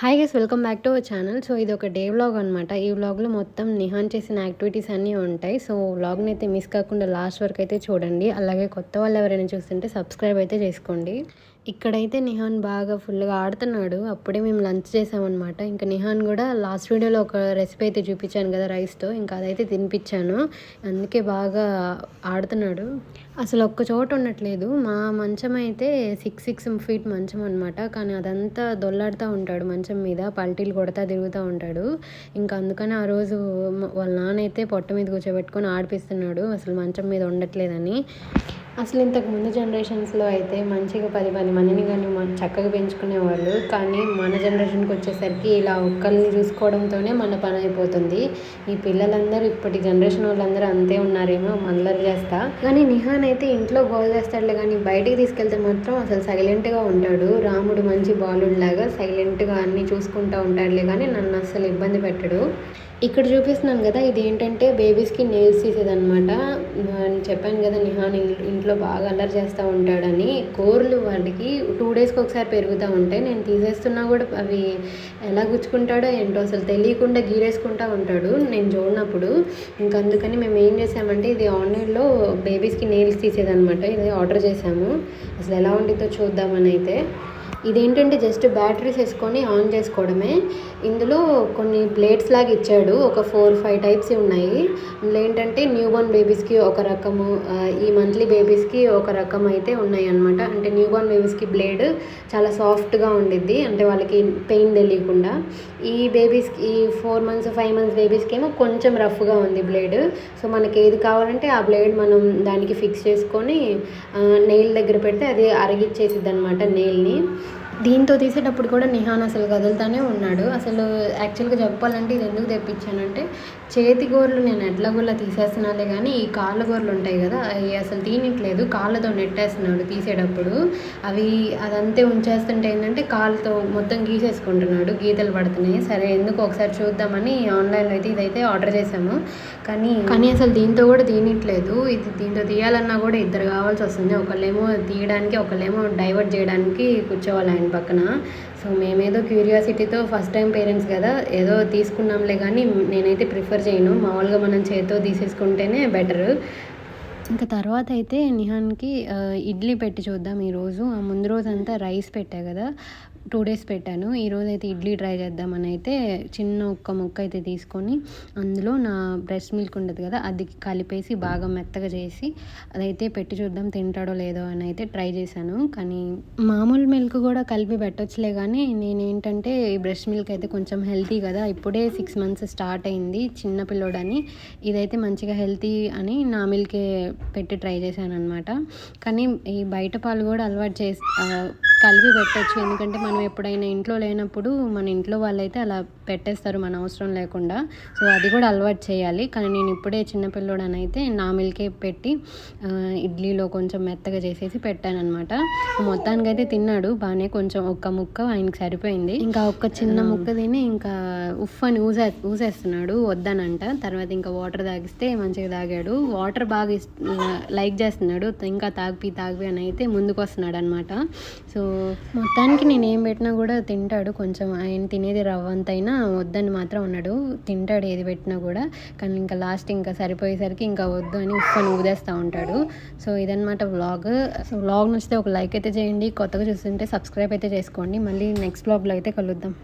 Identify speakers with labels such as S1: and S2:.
S1: Hi guys welcome back to our channel so ఇది ఒక day vlog అనమాట ఈ వ్లాగ్లో మొత్తం నిహాన్ చేసిన యాక్టివిటీస్ అన్నీ ఉంటాయి. సో వ్లాగ్ని అయితే మిస్ కాకుండా లాస్ట్ వరకు అయితే చూడండి. అలాగే కొత్త వాళ్ళు ఎవరైనా చూస్తుంటే సబ్స్క్రైబ్ అయితే చేసుకోండి. ఇక్కడైతే నిహాన్ బాగా ఫుల్గా ఆడుతున్నాడు. అప్పుడే మేము లంచ్ చేసామన్నమాట. ఇంకా నిహాన్ కూడా లాస్ట్ వీడియోలో ఒక రెసిపీ అయితే చూపించాను కదా రైస్తో. ఇంకా అదైతే తినిపించాను. అందుకే బాగా ఆడుతున్నాడు. అసలు ఒక్క చోట ఉండట్లేదు. మా మంచం అయితే సిక్స్ సిక్స్ ఫీట్ మంచం అనమాట కానీ అదంతా దొల్లాడుతూ ఉంటాడు మంచం మీద. పల్టీలు కొడతా తిరుగుతూ ఉంటాడు. ఇంకా అందుకని ఆ రోజు వాళ్ళ నాన్న అయితే పొట్ట మీద కూర్చోబెట్టుకొని ఆడిపిస్తున్నాడు. అసలు మంచం మీద ఉండట్లేదని. అసలు ఇంతకు ముందు జనరేషన్స్లో అయితే మంచిగా పది పది మందిని కానీ చక్కగా పెంచుకునేవాళ్ళు. కానీ మన జనరేషన్కి వచ్చేసరికి ఇలా ఒక్కరిని చూసుకోవడంతోనే మన పని అయిపోతుంది. ఈ పిల్లలందరూ ఇప్పటి జనరేషన్ వాళ్ళందరూ అంతే ఉన్నారేమో మల్లరి చేస్తా. కానీ నిహాన్ అయితే ఇంట్లో గోల్ చేస్తాడులే కానీ బయటికి తీసుకెళ్తే మాత్రం అసలు సైలెంట్గా ఉంటాడు. రాముడు మంచి బాలుడు లాగా సైలెంట్గా అన్నీ చూసుకుంటూ ఉంటాడులే కానీ నన్ను అస్సలు ఇబ్బంది పెట్టడు. ఇక్కడ చూపిస్తున్నాను కదా ఇది ఏంటంటే బేబీస్కి నెయిల్స్ తీసేదనమాట నేను చెప్పాను కదా నిహాన్ ఇంట్లో బాగా అల్లరి చేస్తూ ఉంటాడని. కోర్లు వాటికి టూ డేస్కి ఒకసారి పెరుగుతూ ఉంటాయి. నేను తీసేస్తున్నా కూడా అవి ఎలా గుచ్చుకుంటాడో ఏంటో అసలు తెలియకుండా గీరేసుకుంటూ ఉంటాడు నేను చూడనప్పుడు. ఇంకా అందుకని మేము ఏం చేసామంటే ఇది ఆన్లైన్లో బేబీస్కి నెయిల్స్ తీసేదనమాట ఇది ఆర్డర్ చేసాము. అసలు ఎలా ఉండిద్దో చూద్దామని అయితే. ఇదేంటంటే జస్ట్ బ్యాటరీస్ వేసుకొని ఆన్ చేసుకోవడమే. ఇందులో కొన్ని ప్లేట్స్ లాగా ఇచ్చాడు. ఒక ఫోర్ ఫైవ్ టైప్స్ ఉన్నాయి. అందులో ఏంటంటే న్యూ బోర్న్ బేబీస్కి ఒక రకము ఈ మంత్లీ బేబీస్కి ఒక రకం అయితే ఉన్నాయి అనమాట అంటే న్యూ బోర్న్ బేబీస్కి బ్లేడ్ చాలా సాఫ్ట్గా ఉండిద్ది. అంటే వాళ్ళకి పెయిన్ తెలియకుండా. ఈ బేబీస్కి ఈ ఫోర్ మంత్స్ ఫైవ్ మంత్స్ బేబీస్కి ఏమో కొంచెం రఫ్గా ఉంది బ్లేడ్. సో మనకి ఏది కావాలంటే ఆ బ్లేడ్ మనం దానికి ఫిక్స్ చేసుకొని నెయిల్ దగ్గర పెడితే అది అరగిచ్చేసిద్ది అనమాట నెయిల్ని. దీంతో తీసేటప్పుడు కూడా నిహాన్ అసలు కదులుతానే ఉన్నాడు. అసలు యాక్చువల్గా చెప్పాలంటే ఇది ఎందుకు తెప్పించానంటే చేతి గోర్లు నేను ఎడ్ల గోర్ల తీసేస్తున్నాలే కానీ ఈ కాళ్ళ గోర్లు ఉంటాయి కదా అవి అసలు తీయట్లేదు కాళ్ళతో నెట్టేస్తున్నాడు తీసేటప్పుడు. అవి అదంతే ఉంచేస్తుంటే ఏంటంటే కాళ్ళతో మొత్తం గీసేసుకుంటున్నాడు. గీతలు పడుతున్నాయి. సరే ఎందుకు ఒకసారి చూద్దామని ఆన్లైన్లో అయితే ఇదైతే ఆర్డర్ చేసాము కానీ కానీ అసలు దీంతో కూడా తీయట్లేదు ఇది దీంతో తీయాలన్నా కూడా ఇద్దరు కావాల్సి వస్తుంది. ఒకళ్ళేమో తీయడానికి ఒకళ్ళేమో డైవర్ట్ చేయడానికి కూర్చోవాలండి దాని పక్కన. సో మేమేదో క్యూరియాసిటీతో ఫస్ట్ టైం పేరెంట్స్ కదా ఏదో తీసుకున్నాంలే కానీ నేనైతే ప్రిఫర్ చేయను. మామూలుగా మనం చేతితో తీసేసుకుంటేనే బెటర్. ఇంకా తర్వాత అయితే నిహాన్కి ఇడ్లీ పెట్టి చూద్దాం ఈరోజు. ఆ ముందు రోజు అంతా రైస్ పెట్టా కదా. టూ డేస్ పెట్టాను. ఈరోజు అయితే ఇడ్లీ ట్రై చేద్దామని అయితే చిన్న ఒక్క ముక్క అయితే తీసుకొని అందులో నా బ్రెస్ట్ మిల్క్ ఉండదు కదా అది కలిపేసి బాగా మెత్తగా చేసి అదైతే పెట్టి చూద్దాం తింటాడో లేదో అని అయితే ట్రై చేశాను. కానీ మామూలు మిల్క్ కూడా కలిపి పెట్టొచ్చులే కానీ నేను ఏంటంటే ఈ బ్రెస్ట్ మిల్క్ అయితే కొంచెం హెల్తీ కదా ఇప్పుడే సిక్స్ మంత్స్ స్టార్ట్ అయింది చిన్న పిల్లోడని. ఇదైతే మంచిగా హెల్తీ అని నా మిల్కే పెట్టి ట్రై చేశాను అనమాట కానీ ఈ బయట పాలు కూడా అలవాటు చేసి కలిపి పెట్టచ్చు. ఎందుకంటే మనం ఎప్పుడైనా ఇంట్లో లేనప్పుడు మన ఇంట్లో వాళ్ళైతే అలా పెట్టేస్తారు మన అవసరం లేకుండా. సో అది కూడా అలవాటు చేయాలి. కానీ నేను ఇప్పుడే చిన్నపిల్లోడని అయితే నా మిల్కే పెట్టి ఇడ్లీలో కొంచెం మెత్తగా చేసేసి పెట్టాను అనమాట మొత్తానికి అయితే తిన్నాడు. బాగానే కొంచెం ఒక్క ముక్క ఆయనకి సరిపోయింది. ఇంకా ఒక్క చిన్న ముక్క తిని ఇంకా ఉఫ్ అని ఊసే ఊసేస్తున్నాడు. వద్దనంట. తర్వాత ఇంకా వాటర్ తాగిస్తే మంచిగా తాగాడు. వాటర్ బాగా లైక్ చేస్తున్నాడు. ఇంకా తాగిపి తాగిపి అని అయితే ముందుకు వస్తున్నాడు అనమాట సో మొత్తానికి నేను ఏం పెట్టినా కూడా తింటాడు కొంచెం. ఆయన తినేది రవ్వంతైనా వద్దని మాత్రం ఉన్నాడు తింటాడు ఏది పెట్టినా కూడా. కానీ ఇంకా లాస్ట్ ఇంకా సరిపోయేసరికి ఇంకా వద్దు అని ఉప్పని ఊదేస్తూ ఉంటాడు. సో ఇదనమాట వ్లాగ్ సో వ్లాగ్ నచ్చితే ఒక లైక్ అయితే చేయండి. కొత్తగా చూస్తుంటే సబ్స్క్రైబ్ అయితే చేసుకోండి. మళ్ళీ నెక్స్ట్ వ్లాగ్లో అయితే కలుద్దాం.